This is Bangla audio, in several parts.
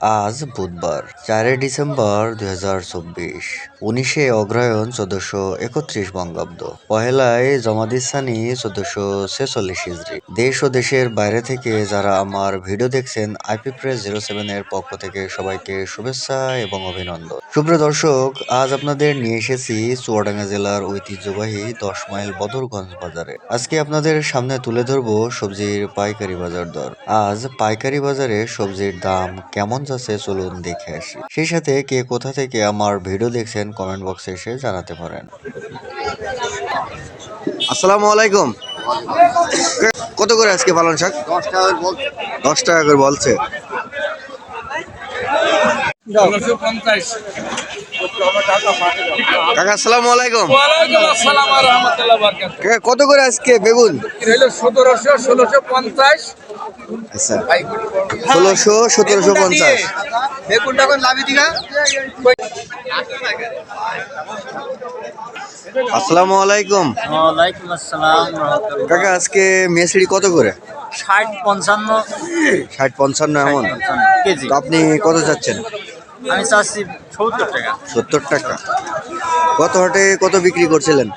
আজ বুধবার, চারই ডিসেম্বর দুই হাজার চব্বিশ। উনিশে অগ্রহায়ণ চোদ্দশো একত্রিশ বঙ্গাব্দ। পহেলায় জমাদিসানি চোদ্দশো ছেচল্লিশ হিজড়ি দেশ ও দেশের বাইরে থেকে যারা আমার ভিডিও দেখছেন আইপি প্রেস জিরো সেভেন এর পক্ষ থেকে সবাইকে শুভেচ্ছা এবং অভিনন্দন। সুপ্রিয় দর্শক, আজ আপনাদের নিয়ে এসেছি চুয়াডাঙ্গা জেলার ঐতিহ্যবাহী দশ মাইল বদরগঞ্জ বাজারে। আজকে আপনাদের সামনে তুলে ধরবো সবজির পাইকারি বাজার দর। আজ পাইকারি বাজারে সবজির দাম কেমন যাচ্ছে চলুন দেখে আসি। সেই সাথে কে কোথা থেকে আমার ভিডিও দেখছেন কমেন্ট বক্সে এসে জানাতে পারেন। আসসালামু আলাইকুম। কত করে আজকে পালন শাক? দশ টাকা করে বলছে। কাকা আসসালামু আলাইকুম। কাকা কত করে আজকে বেগুন? সতেরোশো ষোলোশো পঞ্চাশ। আচ্ছা। ষোলোশো সতেরোশো পঞ্চাশ। আসসালামু আলাইকুম। ওয়ালাইকুম আসসালাম কাকা আজকে মেসিড়ি কত করে? ষাট পঞ্চান্ন। ষাট পঞ্চান্ন এমন? আপনি কত চাচ্ছেন? আমি চাচ্ছি সত্তর টাকা। সত্তর টাকা। কত হাটে কত বিক্রি করছিলেন?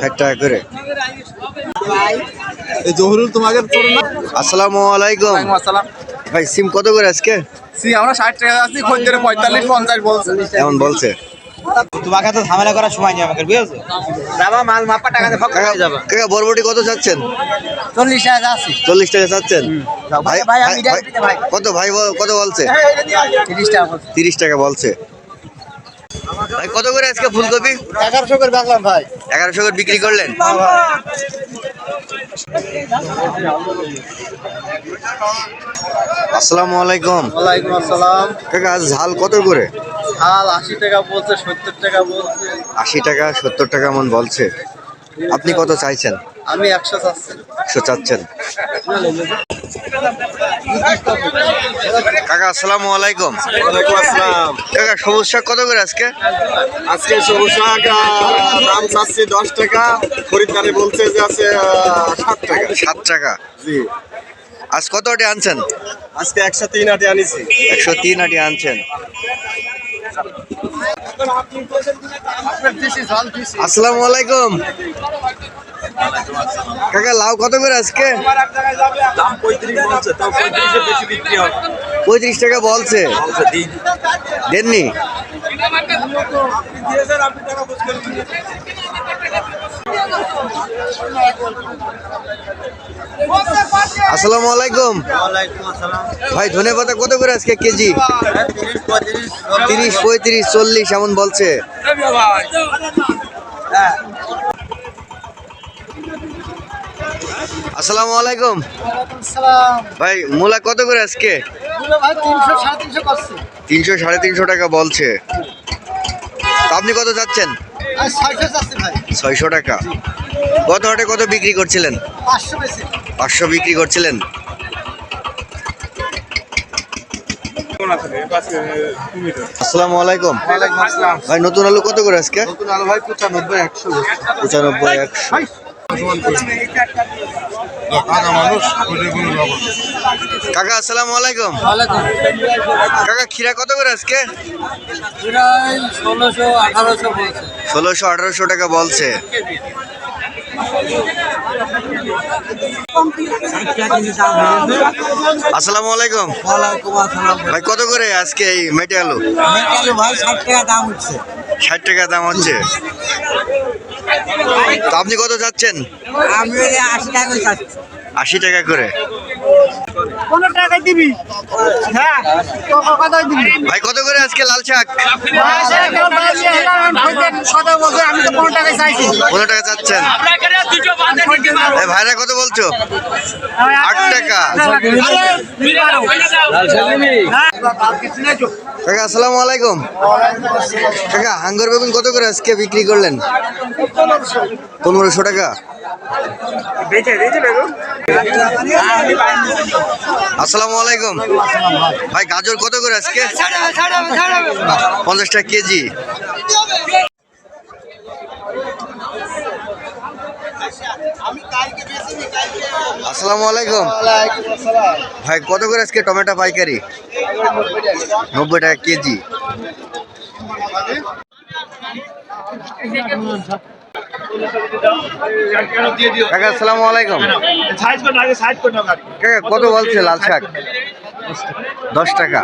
ষাট টাকা করে। জহুরুল তোমাকে না? আসসালামু আলাইকুম। আসসালাম। ভাই সিম কত করে আজকে? সি আমরা ষাট টাকা আছি পঁয়তাল্লিশ পঞ্চাশ বলছে। এমন বলছে। তোমাকে তো ঝামেলা করার সময় নেই আমাকে বুঝেছ? যাবা মাল মাপা টাকা দিয়ে কাকা কাকা বরবটি কত চাচ্ছেন? চল্লিশ টাকা যাচ্ছি চল্লিশ টাকা চাচ্ছেন? ভাই ভাই, আমি। কত ভাই বল- কত বলছে? তিরিশ টাকা বলছি। তিরিশ টাকা বলছে। ভাই কত করে আজকে ফুলকপি? এগারোশো করে বেচলাম ভাই। এগারোশো করে বিক্রি করলেন? আসসালামু আলাইকুম। ওয়ালাইকুম আসসালাম। কাকা ঝাল কত করে? আশি টাকা বলছে সত্তর টাকা বলছে। আশি টাকা সত্তর টাকা মন বলছে। আপনি কত চাইছেন? আমি একশো চাচ্ছি। একশো চাচ্ছেন। কাকা আসসালামু আলাইকুম। ওয়ালাইকুম আসসালাম। কাকা সবুজ শাক কত করে আজকে? আজকে সবুজ শাক দাম চাচ্ছি দশ টাকা। খরিদ্দারে বলছে যে আছে সাত টাকা। সাত টাকা? জি। আজ কত আটি আনছেন? আজকে একশো তিন আটে আনিছি। একশো তিন আটি আনছেন। আসসালামু আলাইকুম। কাকা লাউ কত করে আজকে? পঁয়ত্রিশ টাকা বলছে। দেননি? আসসালামু আলাইকুম। ভাই ধনে পাতা কত করে আজকে কেজি? তিরিশ পঁয়ত্রিশ চল্লিশ এমন বলছে। আসসালামু আলাইকুম। ভাই মূলা কত করে আজকে? তিনশো সাড়ে তিনশো টাকা বলছে। আপনি কত যাচ্ছেন? ছয়শো টাকা। কত হাটে কত বিক্রি করছিলেন? পাঁচশো বিক্রি করছিলেন? আসসালামু আলাইকুম। ভাই নতুন আলু কত করে আজকে? নতুন আলু ভাই পঁচানব্বই একশো। পঁচানব্বই একশো। কাকা আসসালামু আলাইকুম। কাকা খিরা কত করে আজকে? ষোলোশো আঠারোশো টাকা বলছে। আসসালামু আলাইকুম। ভাই কত করে আজকে এই মেটে আলু? ভাই ষাট টাকা দাম উঠছে ষাট টাকা দাম হচ্ছে। আপনি কত চাচ্ছেন? আমি আশি টাকা চাচ্ছি। আশি টাকা করে? পনেরো দিবি। হ্যাঁ কত দিবি? ভাই কত করে আজকে লাল শাক? আমি তো পনেরো টাকায় চাইছি। পনেরো টাকা চাচ্ছেন? ভাইরা কত বলছো? আট টাকা। কাকা আসসালামু আলাইকুম। কাকা হাঙ্গর বেগুন কত করে আজকে বিক্রি করলেন? পনেরোশো টাকা। আসসালামু আলাইকুম। ভাই, গাজর কত করে আজকে? পঞ্চাশ টাকা কেজি। আসসালামু আলাইকুম। ভাই, কত করে আজকে টমেটো পাইকারি? নব্বই টাকা কেজি। কাকা আসসালামু আলাইকুম। কাকা কত বলছে লাল শাক? দশ টাকা।